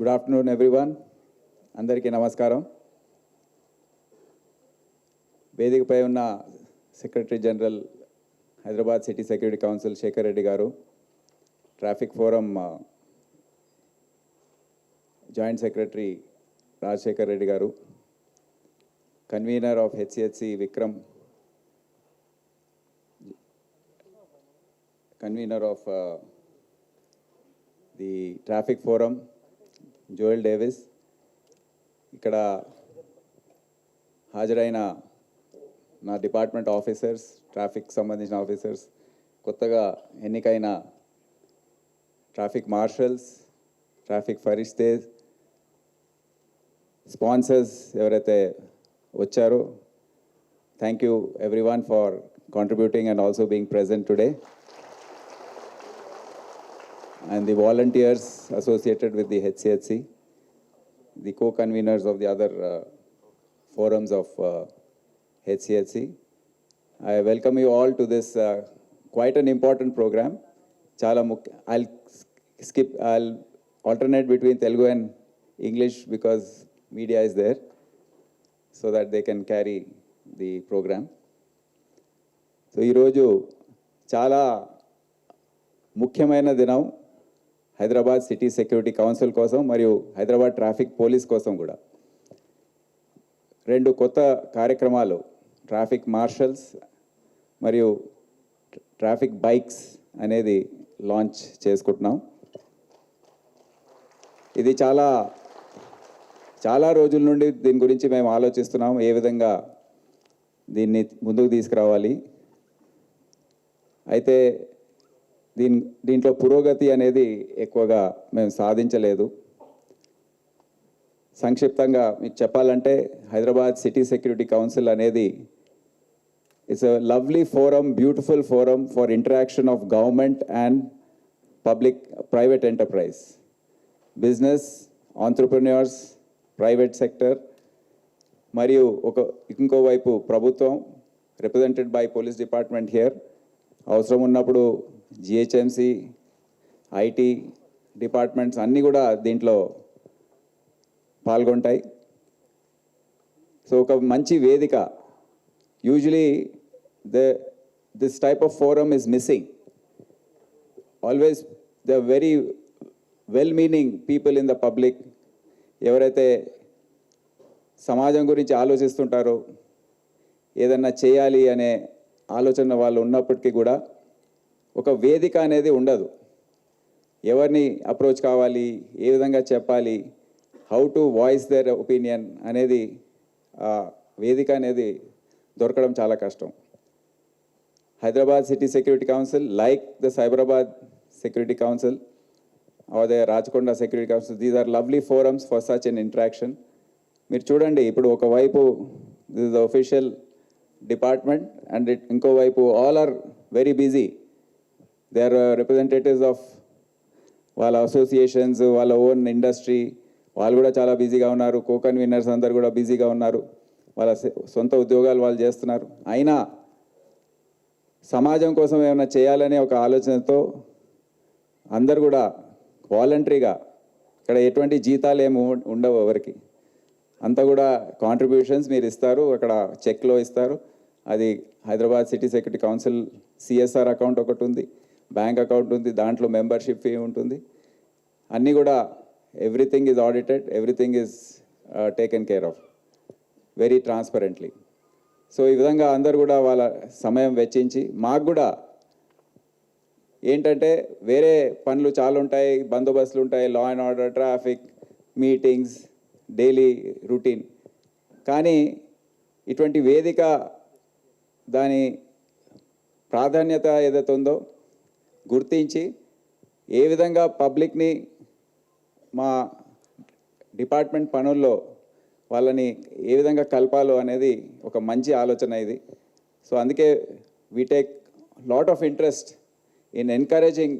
Good afternoon everyone అందరికీ నమస్కారం. వేదికపై ఉన్న secretary general Hyderabad city security council Shekhar Reddy garu traffic forum joint secretary Rajasekhar Reddy garu convener of HCSC Vikram convener of the traffic forum Joel Davis. ఇక్కడ హాజరైన నా department officers traffic సంబంధించిన officers కొత్తగా ఎన్నికైన traffic marshals traffic ఫరిస్తేజ్ sponsors ఎవరైతే వచ్చారో thank you everyone for contributing and also being present today and the volunteers associated with the HCHC, the co-conveners of the other uh, forums of uh, HCHC. I welcome you all to this uh, quite an important program. Chala muk- I'll skip, I'll alternate between Telugu and English because media is there so that they can carry the program. So ఈరోజు చాలా ముఖ్యమైన దినం Hyderabad city security council కోసం మరియు Hyderabad traffic police కోసం కూడా. రెండు కొత్త కార్యక్రమాలు ట్రాఫిక్ మార్షల్స్ మరియు ట్రాఫిక్ బైక్స్ అనేది లాంచ్ చేసుకుంటున్నాం. ఇది చాలా చాలా రోజుల నుండి దీని గురించి మేము ఆలోచిస్తున్నాం ఏ విధంగా దీన్ని ముందుకు తీసుకురావాలి. అయితే దీని దీంట్లో పురోగతి అనేది ఎక్కువగా మేము సాధించలేదు. సంక్షిప్తంగా మీకు చెప్పాలంటే హైదరాబాద్ సిటీ సెక్యూరిటీ కౌన్సిల్ అనేది it's a lovely forum beautiful forum for interaction of government and public private enterprise. Business entrepreneurs private sector మరియు ఒక ఇంకోవైపు ప్రభుత్వం represented by police department here. అవసరం ఉన్నప్పుడు జిహెచ్ఎంసి ఐటీ డిపార్ట్మెంట్స్ అన్నీ కూడా దీంట్లో పాల్గొంటాయి. సో ఒక మంచి వేదిక. Usually the this type of forum is missing always the very well meaning people in the public ఎవరైతే సమాజం గురించి ఆలోచిస్తుంటారో ఏదన్నా చేయాలి అనే ఆలోచన వాళ్ళు ఉన్నప్పటికీ కూడా ఒక వేదిక అనేది ఉండదు. ఎవరిని అప్రోచ్ కావాలి ఏ విధంగా చెప్పాలి how to voice their opinion అనేది వేదిక అనేది దొరకడం చాలా కష్టం. Hyderabad city security council like the Cyberabad security council or the Rachakonda security council these are lovely forums for such an interaction. మీరు చూడండి ఇప్పుడు ఒకవైపు this the official department and it ఇంకోవైపు all are very busy. They are representatives of వాళ్ళ associations వాళ్ళ own industry వాళ్ళు కూడా చాలా బిజీగా ఉన్నారు. కో కన్వీనర్స్ అందరు కూడా బిజీగా ఉన్నారు. వాళ్ళ సొంత ఉద్యోగాలు వాళ్ళు చేస్తున్నారు. అయినా సమాజం కోసం ఏమైనా చేయాలనే ఒక ఆలోచనతో అందరు కూడా వాలంటరీగా ఇక్కడ ఎటువంటి జీతాలు ఏమి ఉండవు ఎవరికి. అంతా కూడా కాంట్రిబ్యూషన్స్ మీరు ఇస్తారు. అక్కడ చెక్లో ఇస్తారు. అది Hyderabad city security council CSR account ఒకటి ఉంది. బ్యాంక్ అకౌంట్ ఉంది దాంట్లో మెంబర్షిప్ ఫీ ఉంటుంది. అన్నీ కూడా everything is audited everything is taken care of very transparently. So ఈ విధంగా అందరు కూడా వాళ్ళ సమయం వెచ్చించి మాకు కూడా ఏంటంటే వేరే పనులు చాలా ఉంటాయి బందోబస్తులు ఉంటాయి law and order traffic meetings daily routine కానీ ఇటువంటి వేదిక దాని ప్రాధాన్యత ఏదైతే ఉందో గుర్తించి ఏ విధంగా పబ్లిక్ని మా డిపార్ట్మెంట్ పనుల్లో వాళ్ళని ఏ విధంగా కలపాలో అనేది ఒక మంచి ఆలోచన ఇది. సో అందుకే we take lot of interest in encouraging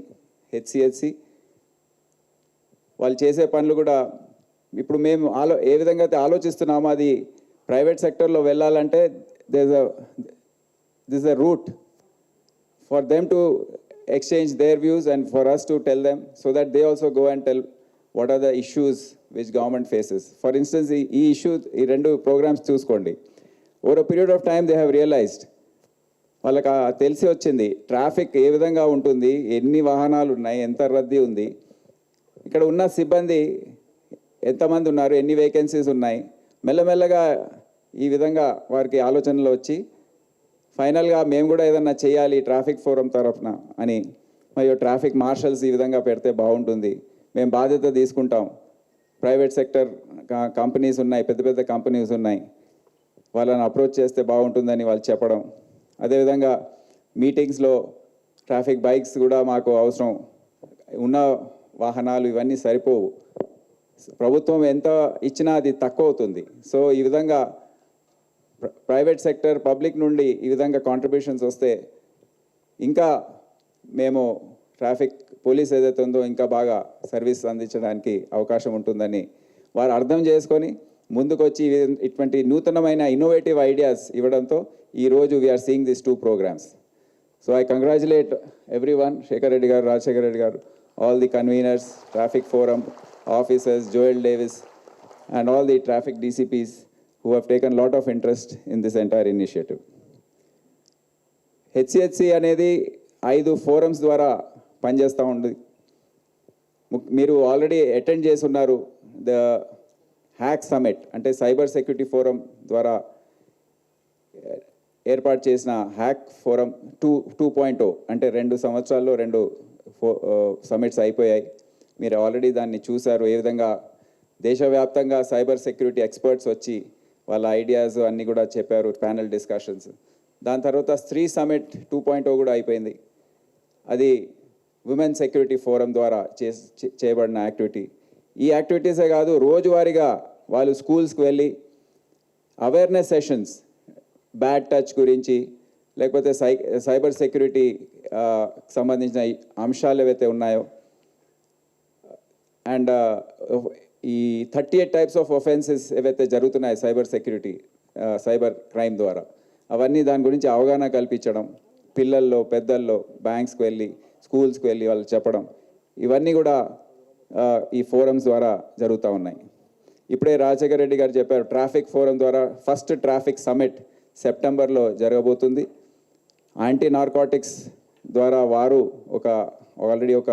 HCSC వాళ్ళు చేసే పనులు కూడా ఇప్పుడు మేము ఆలో ఏ విధంగా అయితే ఆలోచిస్తున్నామో అది ప్రైవేట్ సెక్టర్లో వెళ్ళాలంటే this this a route for them to exchange their views and for us to tell them so that they also go and tell what are the issues which government faces for instance ఈ issue ఈ రెండు programs చూసుకోండి. Over a period of time they have realized వాళ్ళకి తెలిసి వచ్చింది traffic ఏ విధంగా ఉంటుంది ఎన్ని వాహనాలు ఉన్నాయి ఎంత రద్దీ ఉంది. ఇక్కడ ఉన్న సిబ్బంది ఎంతమంది ఉన్నారు ఎన్ని వేకెన్సీస్ ఉన్నాయి. మెల్లమెల్లగా ఈ విధంగా వారికి ఆలోచనలు వచ్చి ఫైనల్గా మేము కూడా ఏదన్నా చేయాలి ట్రాఫిక్ ఫోరం తరఫున అని. మరియు ట్రాఫిక్ మార్షల్స్ ఈ విధంగా పెడితే బాగుంటుంది. మేము బాధ్యత తీసుకుంటాం. ప్రైవేట్ సెక్టర్ కంపెనీస్ ఉన్నాయి పెద్ద పెద్ద కంపెనీస్ ఉన్నాయి. వాళ్ళని అప్రోచ్ చేస్తే బాగుంటుందని వాళ్ళు చెప్పడం. అదేవిధంగా మీటింగ్స్లో ట్రాఫిక్ బైక్స్ కూడా మాకు అవసరం. ఉన్న వాహనాలు ఇవన్నీ సరిపోవు. ప్రభుత్వం ఎంత ఇచ్చినా అది తక్కువ అవుతుంది. సో ఈ విధంగా ప్రైవేట్ సెక్టర్ పబ్లిక్ నుండి ఈ విధంగా కాంట్రిబ్యూషన్స్ వస్తే ఇంకా మేము ట్రాఫిక్ పోలీస్ ఏదైతే ఉందో ఇంకా బాగా సర్వీస్ అందించడానికి అవకాశం ఉంటుందని వారు అర్థం చేసుకొని ముందుకొచ్చి ఇటువంటి నూతనమైన ఇన్నోవేటివ్ ఐడియాస్ ఇవ్వడంతో ఈరోజు we're seeing this two programs so I congratulate everyone Shekhar Reddy garu Rajasekhar Reddy garu all the conveners traffic forum officers Joel Davis and all the traffic DCPs who have taken lot of interest in this entire initiative HCSC అనేది ఐదు forums ద్వారా పనిచేస్తూ ఉంది. మీరు already attend చేసి ఉన్నారు the hack summit అంటే cyber security forum ద్వారా ఏర్పాటు చేసిన hack forum two two point అంటే రెండు సంవత్సరాల్లో రెండు ఫో సమిట్స్ అయిపోయాయి. మీరు ఆల్రెడీ దాన్ని చూశారు. ఏ విధంగా దేశవ్యాప్తంగా సైబర్ సెక్యూరిటీ ఎక్స్పర్ట్స్ వచ్చి వాళ్ళ ఐడియాస్ అన్నీ కూడా చెప్పారు ప్యానల్ డిస్కషన్స్ దాని తర్వాత స్త్రీ సమిట్ టూ పాయింట్ కూడా అయిపోయింది. అది ఉమెన్ సెక్యూరిటీ ఫోరం ద్వారా చే- చేయబడిన యాక్టివిటీ ఈ యాక్టివిటీసే కాదు రోజువారీగా వాళ్ళు స్కూల్స్కి వెళ్ళి అవేర్నెస్ సెషన్స్ బ్యాడ్ టచ్ గురించి లేకపోతే సై సైబర్ సెక్యూరిటీ సంబంధించిన అంశాలు ఏవైతే ఉన్నాయో అండ్ ఈ thirty eight types of offences ఏవైతే జరుగుతున్నాయి సైబర్ సెక్యూరిటీ సైబర్ క్రైమ్ ద్వారా అవన్నీ దాని గురించి అవగాహన కల్పించడం పిల్లల్లో పెద్దల్లో బ్యాంక్స్కి వెళ్ళి స్కూల్స్కి వెళ్ళి వాళ్ళు చెప్పడం ఇవన్నీ కూడా ఈ ఫోరమ్స్ ద్వారా జరుగుతూ ఉన్నాయి. ఇప్పుడే రాజశేఖర రెడ్డి గారు చెప్పారు ట్రాఫిక్ ఫోరం ద్వారా ఫస్ట్ ట్రాఫిక్ సమిట్ సెప్టెంబర్లో జరగబోతుంది. యాంటీ నార్కాటిక్స్ ద్వారా వారు ఒక ఆల్రెడీ ఒక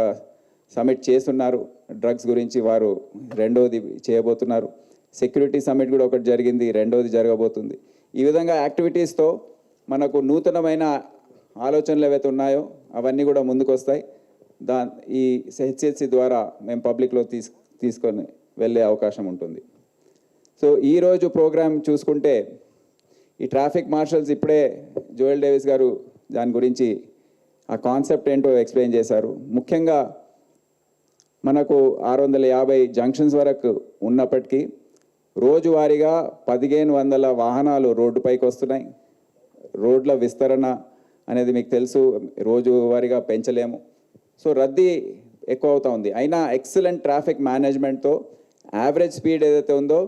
సమ్మిట్ చేస్తున్నారు. డ్రగ్స్ గురించి వారు రెండోది చేయబోతున్నారు. సెక్యూరిటీ సమ్మిట్ కూడా ఒకటి జరిగింది రెండోది జరగబోతుంది. ఈ విధంగా యాక్టివిటీస్తో మనకు నూతనమైన ఆలోచనలు ఏవైతే ఉన్నాయో అవన్నీ కూడా ముందుకు వస్తాయి దా ఈ హెచ్ఎస్సి ద్వారా మేము పబ్లిక్లో తీసు తీసుకొని వెళ్ళే అవకాశం ఉంటుంది. సో ఈరోజు ప్రోగ్రాం చూసుకుంటే ఈ ట్రాఫిక్ మార్షల్స్ ఇప్పుడే జోయల్ డేవిస్ గారు దాని గురించి ఆ కాన్సెప్ట్ ఏంటో ఎక్స్ప్లెయిన్ చేశారు. ముఖ్యంగా మనకు ఆరు వందల యాభై జంక్షన్స్ వరకు ఉన్నప్పటికీ రోజువారీగా పదిహేను వందల వాహనాలు రోడ్డుపైకి వస్తున్నాయి. రోడ్ల విస్తరణ అనేది మీకు తెలుసు రోజువారీగా పెంచలేము. సో రద్దీ ఎక్కువ అవుతూ ఉంది. అయినా ఎక్సలెంట్ ట్రాఫిక్ మేనేజ్మెంట్తో యావరేజ్ స్పీడ్ ఏదైతే ఉందో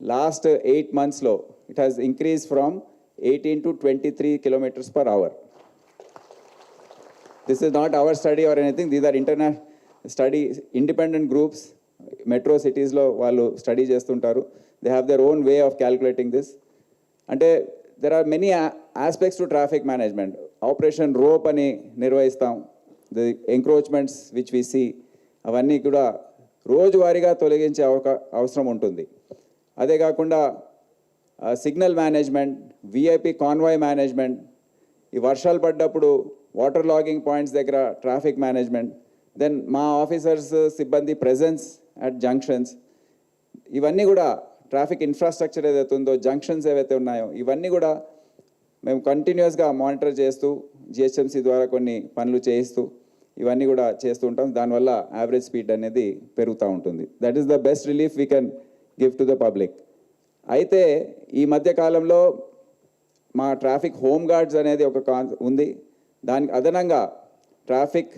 లాస్ట్ ఎయిట్ మంత్స్లో it has increase from eighteen to twenty three kilometers per hour this is not our study or anything these are international study independent groups metro సిటీస్లో వాళ్ళు study చేస్తుంటారు. They have their own way of calculating this అంటే there are many aspects to traffic management operation rope అని నిర్వహిస్తాం. The encroachments which we see అవన్నీ కూడా రోజువారీగా తొలగించే అవకా అవసరం ఉంటుంది. అదే కాకుండా signal management VIP convoy management ఈ వర్షాలు పడ్డప్పుడు వాటర్ లాగింగ్ పాయింట్స్ దగ్గర ట్రాఫిక్ మేనేజ్మెంట్ దెన్ మా ఆఫీసర్స్ సిబ్బంది ప్రెజెన్స్ అట్ జంక్షన్స్ ఇవన్నీ కూడా ట్రాఫిక్ ఇన్ఫ్రాస్ట్రక్చర్ ఏదైతే ఉందో జంక్షన్స్ ఏవైతే ఉన్నాయో ఇవన్నీ కూడా మేము కంటిన్యూస్గా మానిటర్ చేస్తూ జిహెచ్ఎంసీ ద్వారా కొన్ని పనులు చేయిస్తూ ఇవన్నీ కూడా చేస్తూ ఉంటాం. దానివల్ల యావరేజ్ స్పీడ్ అనేది పెరుగుతూ ఉంటుంది. That is the best relief we can give to the public అయితే ఈ మధ్య కాలంలో మా ట్రాఫిక్ హోమ్ గార్డ్స్ అనేది ఒక కాన్ ఉంది. దానికి అదనంగా ట్రాఫిక్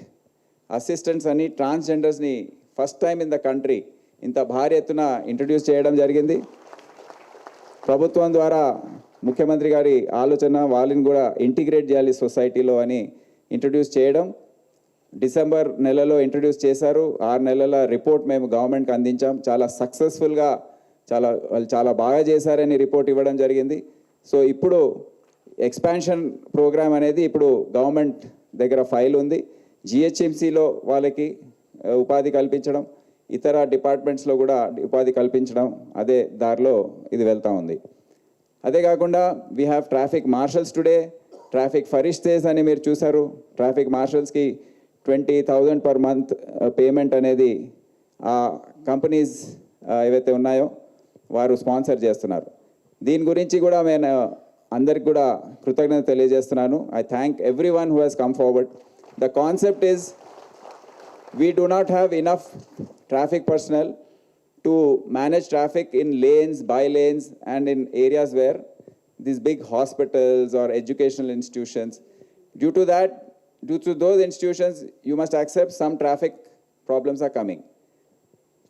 అసిస్టెంట్స్ అని ట్రాన్స్జెండర్స్ని first time in the country ఇంత భారీ ఎత్తున ఇంట్రడ్యూస్ చేయడం జరిగింది. ప్రభుత్వం ద్వారా ముఖ్యమంత్రి గారి ఆలోచన వాళ్ళని కూడా ఇంటిగ్రేట్ చేయాలి సొసైటీలో అని ఇంట్రడ్యూస్ చేయడం. డిసెంబర్ నెలలో ఇంట్రడ్యూస్ చేశారు. ఆరు నెలల రిపోర్ట్ మేము గవర్నమెంట్కి అందించాం. చాలా సక్సెస్ఫుల్గా చాలా వాళ్ళు చాలా బాగా చేశారని రిపోర్ట్ ఇవ్వడం జరిగింది. సో ఇప్పుడు ఎక్స్పాన్షన్ ప్రోగ్రామ్ అనేది ఇప్పుడు గవర్నమెంట్ దగ్గర ఫైల్ ఉంది. జిహెచ్ఎంసీలో వాళ్ళకి ఉపాధి కల్పించడం ఇతర డిపార్ట్మెంట్స్లో కూడా ఉపాధి కల్పించడం అదే దారిలో ఇది వెళ్తూ ఉంది. అదే కాకుండా we have traffic marshals today traffic ఫరిష్టేస్ అని మీరు చూశారు. Traffic మార్షల్స్కి twenty thousand per month payment అనేది ఆ కంపెనీస్ ఏవైతే ఉన్నాయో వారు స్పాన్సర్ చేస్తున్నారు. దీని గురించి కూడా నేను అందరికి కూడా కృతజ్ఞత తెలియజేస్తున్నాను. I thank everyone who has come forward The concept is we do not have enough traffic personnel to manage traffic in lanes, by lanes, and in areas where these big hospitals or educational institutions. Due to that, due to those institutions, you must accept some traffic problems are coming.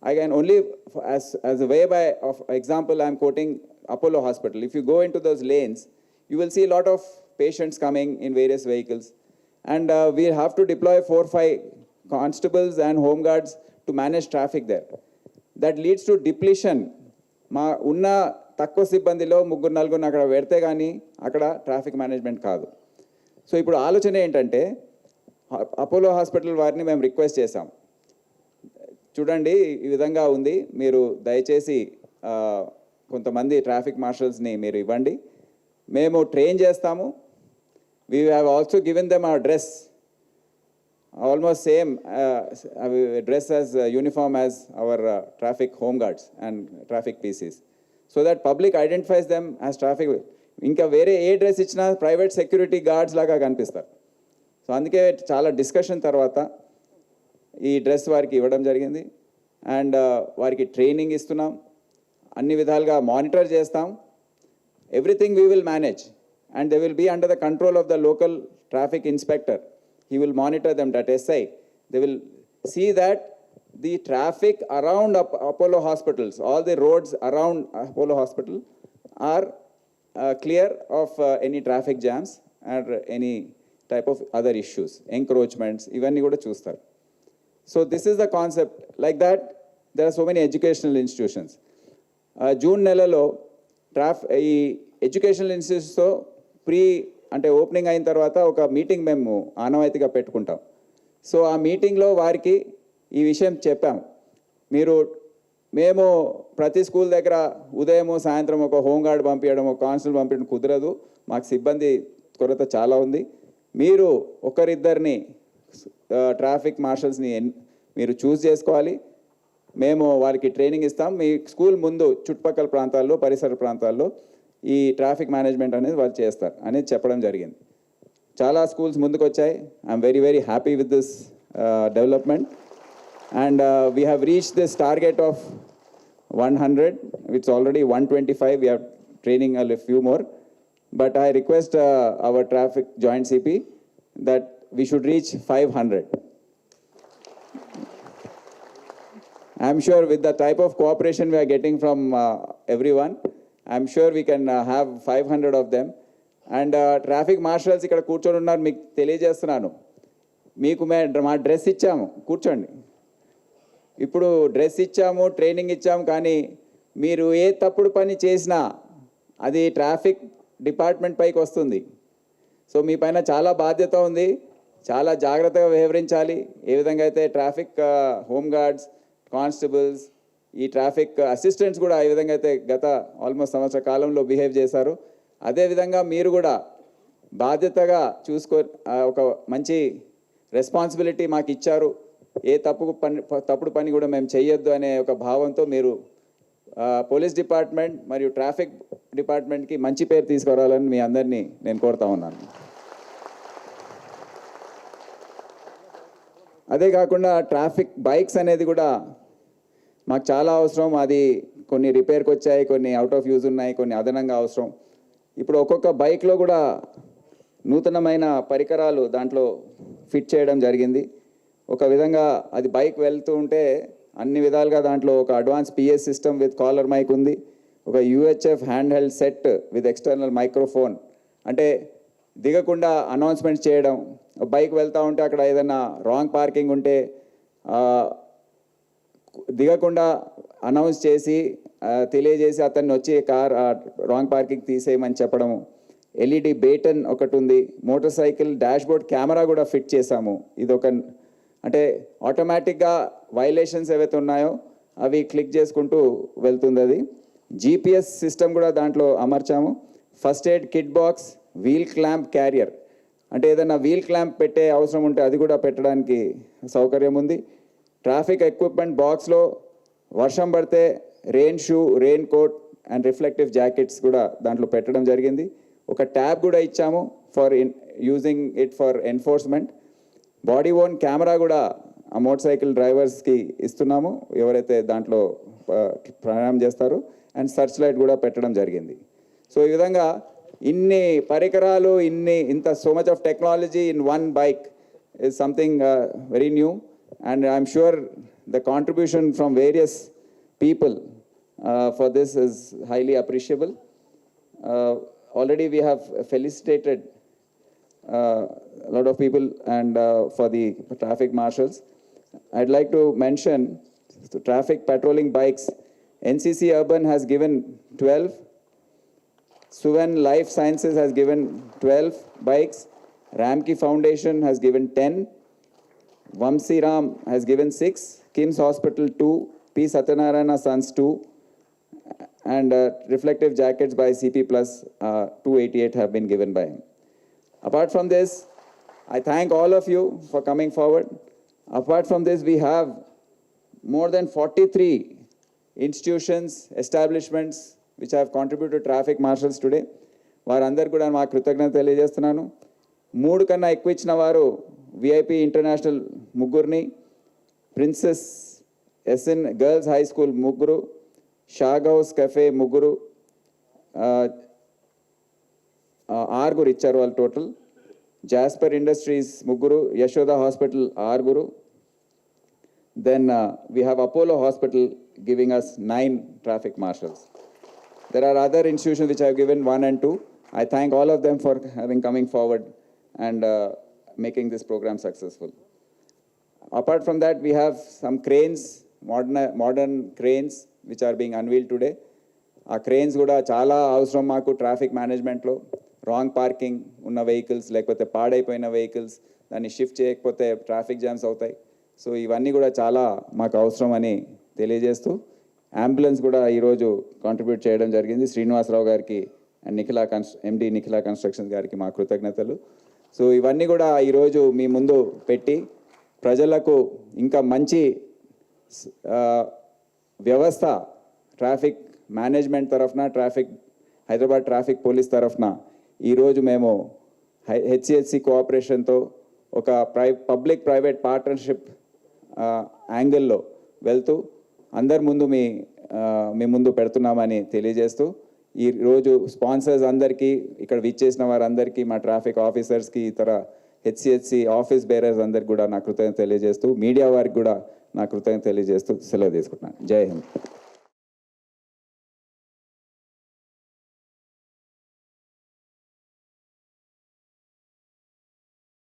I can only, as, as a way by of example, I'm quoting Apollo Hospital. If you go into those lanes, you will see a lot of patients coming in various vehicles. And uh, we have to deploy four, five constables and home guards to manage traffic there. That leads to depletion. మా ఉన్న తక్కువ సిబ్బందిలో ముగ్గురు నలుగురిని అక్కడ పెడితే కానీ అక్కడ traffic management కాదు. సో ఇప్పుడు ఆలోచన ఏంటంటే అపోలో హాస్పిటల్ వారిని మేము రిక్వెస్ట్ చేశాం. చూడండి ఈ విధంగా ఉంది. మీరు దయచేసి కొంతమంది ట్రాఫిక్ మార్షల్స్ని మీరు ఇవ్వండి. మేము ట్రైన్ చేస్తాము. We have also given them same dress almost same dress uniform as our our traffic home guards and traffic PCs so that public identifies them as traffic ఇంకా వేరే ఏ డ్రెస్ ఇచ్చినా ప్రైవేట్ సెక్యూరిటీ గార్డ్స్ లాగా కనిపిస్తారు. So అందుకే చాలా discussion తర్వాత ఈ డ్రెస్ వారికి ఇవ్వడం జరిగింది. అండ్ uh, వారికి ట్రైనింగ్ ఇస్తున్నాం. అన్ని విధాలుగా మానిటర్ చేస్తాం. Everything we will manage and they will be under the control of the local traffic inspector he will monitor them that si they will see that the traffic around Ap- apollo hospitals all the roads around apollo hospital are uh, clear of uh, any traffic jams or any type of other issues encroachments ఇవన్నీ కూడా చూస్తారు so this is the concept like that there are so many educational institutions June నెలలో ట్రాఫ్ ఈ educational ఇన్స్టిట్యూట్స్తో pre అంటే opening అయిన తర్వాత ఒక meeting మేము ఆనవాయితీగా పెట్టుకుంటాం. సో ఆ మీటింగ్లో వారికి ఈ విషయం చెప్పాం. మీరు మేము ప్రతి స్కూల్ దగ్గర ఉదయము సాయంత్రం ఒక హోంగార్డ్ పంపించడం ఒక కాన్స్టల్ పంపించడం కుదరదు. మాకు సిబ్బంది కొరత చాలా ఉంది. మీరు ఒకరిద్దరిని ట్రాఫిక్ మార్షల్స్ని మీరు చూస్ చేసుకోవాలి. మేము వారికి ట్రైనింగ్ ఇస్తాం. మీ స్కూల్ ముందు చుట్టుపక్కల ప్రాంతాల్లో పరిసర ప్రాంతాల్లో ఈ ట్రాఫిక్ మేనేజ్మెంట్ అనేది వాళ్ళు చేస్తారు అనేది చెప్పడం జరిగింది. చాలా స్కూల్స్ ముందుకు వచ్చాయి I'm very very happy with this development and we have reach this target of one hundred it's already one twenty five we have training a few more but I request our traffic joint CP that we should reach five hundred I'm sure with the type of cooperation we're getting from everyone I'm sure we can have five hundred of them and traffic marshals ఇక్కడ కూర్చొని ఉన్నారు. మీకు తెలియజేస్తున్నాను. మీకు మే మా dress ఇచ్చాము. కూర్చోండి. ఇప్పుడు డ్రెస్ ఇచ్చాము ట్రైనింగ్ ఇచ్చాము కానీ మీరు ఏ తప్పుడు పని చేసినా అది ట్రాఫిక్ డిపార్ట్మెంట్ పైకి వస్తుంది. సో మీ పైన చాలా బాధ్యత ఉంది. చాలా జాగ్రత్తగా వ్యవహరించాలి. ఏ విధంగా అయితే traffic uh, home guards constables ఈ ట్రాఫిక్ అసిస్టెంట్స్ కూడా ఈ విధంగా అయితే గత ఆల్మోస్ట్ సంవత్సర కాలంలో బిహేవ్ చేశారు. అదేవిధంగా మీరు కూడా బాధ్యతగా చూసుకో ఒక మంచి రెస్పాన్సిబిలిటీ మాకు ఇచ్చారు. ఏ తప్పు పని తప్పుడు పని కూడా మేము చేయొద్దు అనే ఒక భావంతో మీరు పోలీస్ డిపార్ట్మెంట్ మరియు ట్రాఫిక్ డిపార్ట్మెంట్కి మంచి పేరు తీసుకురావాలని మీ అందరినీ నేను కోరుతా ఉన్నాను. అదే కాకుండా ట్రాఫిక్ బైక్స్ అనేది కూడా మాకు చాలా అవసరం అది కొన్ని రిపేర్కి వచ్చాయి కొన్ని అవుట్ ఆఫ్ యూజ్ ఉన్నాయి కొన్ని అదనంగా అవసరం. ఇప్పుడు ఒక్కొక్క బైక్లో కూడా నూతనమైన పరికరాలు దాంట్లో ఫిట్ చేయడం జరిగింది. ఒక విధంగా అది బైక్ వెళ్తూ ఉంటే అన్ని విధాలుగా దాంట్లో ఒక advance PS system with collar mic ఉంది. ఒక UHF hand held set with external microphone అంటే దిగకుండా అనౌన్స్మెంట్ చేయడం. బైక్ వెళ్తూ ఉంటే అక్కడ ఏదైనా రాంగ్ పార్కింగ్ ఉంటే దిగకుండా అనౌన్స్ చేసి తెలియజేసి అతన్ని వచ్చి కార్ రాంగ్ పార్కింగ్ తీసేయమని చెప్పడము ఎల్ఈడి బేటన్ ఒకటి ఉంది మోటార్ సైకిల్ డాష్బోర్డ్ కెమెరా కూడా ఫిట్ చేశాము. ఇది ఒక అంటే ఆటోమేటిక్గా వైలేషన్స్ ఏవైతే ఉన్నాయో అవి క్లిక్ చేసుకుంటూ వెళ్తుంది అది. జీపీఎస్ సిస్టమ్ కూడా దాంట్లో అమర్చాము. First aid kit box wheel clamp carrier. అంటే ఏదైనా వీల్ క్లాంప్ పెట్టే అవసరం ఉంటే అది కూడా పెట్టడానికి సౌకర్యం ఉంది. ట్రాఫిక్ ఎక్విప్మెంట్ బాక్స్లో వర్షం పడితే rain shoe raincoat and reflective jackets కూడా దాంట్లో పెట్టడం జరిగింది. ఒక ట్యాబ్ కూడా ఇచ్చాము for in using it for enforcement body worn camera కూడా ఆ మోటార్ సైకిల్ డ్రైవర్స్కి ఇస్తున్నాము. ఎవరైతే దాంట్లో ప్రయాణం చేస్తారో అండ్ సర్చ్ లైట్ కూడా పెట్టడం జరిగింది. సో ఈ విధంగా ఇన్ని పరికరాలు ఇన్ని ఇంత so much of technology in one bike is something very new And I'm sure the contribution from various people uh, for this is highly appreciable. Uh, already we have felicitated uh, a lot of people and uh, for the traffic marshals. I'd like to mention the traffic patrolling bikes. NCC Urban has given 12. Suven Life Sciences has given 12 bikes. Ramki Foundation has given 10. Vamsi Ram has given 6. Kim's Hospital 2. P. Satyanarayana Sons 2 and uh, reflective jackets by CP Plus uh, 288 have been given by him. Apart from this, I thank all of you for coming forward. Apart from this, we have more than 43 institutions, establishments which have contributed to traffic marshals today. వారందరు కూడా మా కృతజ్ఞత తెలియజేస్తున్నాను మూడు కన్నా ఎక్కువ ఇచ్చిన వారు విఐపి ఇంటర్నేషనల్ ముగ్గురిని Princess Esin girls high school ముగ్గురు షాగౌస్ కెఫే ముగ్గురు ఆ, ఆ, ఆరుగురు ఇచ్చారు వాళ్ళు టోటల్ జాస్పర్ ఇండస్ట్రీస్ ముగ్గురు యశోద హాస్పిటల్ ఆరుగురు then we have Apollo hospital giving us nine traffic marshals there are other institutions which I have given one and two. I thank all of them for having coming forward and uh, making this program successful. Apart from that, we have some cranes, modern, modern cranes which are being unveiled today. ఆ cranes కూడా చాలా అవసరం మాకు traffic మేనేజ్మెంట్లో wrong parking ఉన్న vehicles లేకపోతే పాడైపోయిన vehicles దాన్ని షిఫ్ట్ చేయకపోతే ట్రాఫిక్ జామ్స్ అవుతాయి. సో ఇవన్నీ కూడా చాలా మాకు అవసరం అని తెలియజేస్తూ అంబులెన్స్ కూడా ఈరోజు కాంట్రిబ్యూట్ చేయడం జరిగింది. శ్రీనివాసరావు గారికి అండ్ నిఖిలా కన్స్ ఎండి నిఖిలా కన్స్ట్రక్షన్స్ గారికి మా కృతజ్ఞతలు. సో ఇవన్నీ కూడా ఈరోజు మీ ముందు పెట్టి ప్రజలకు ఇంకా మంచి వ్యవస్థ ట్రాఫిక్ మేనేజ్మెంట్ తరఫున ట్రాఫిక్ హైదరాబాద్ ట్రాఫిక్ పోలీస్ తరఫున ఈరోజు మేము హెచ్సిహెచ్సి కోఆపరేషన్తో ఒక ప్రై పబ్లిక్ ప్రైవేట్ పార్ట్నర్షిప్ యాంగిల్లో వెళ్తూ అందరి ముందు మీ మీ ముందు పెడుతున్నామని తెలియజేస్తూ ఈ రోజు స్పాన్సర్స్ అందరికీ ఇక్కడ విచ్చేసిన వారందరికీ మా ట్రాఫిక్ ఆఫీసర్స్కి ఇతర హెచ్సిహెచ్సి ఆఫీస్ బేరర్స్ అందరికి కూడా నా కృతజ్ఞత తెలియజేస్తూ మీడియా వారికి కూడా నా కృతజ్ఞత తెలియజేస్తూ సెలవు తీసుకుంటున్నాను. జై హింద్.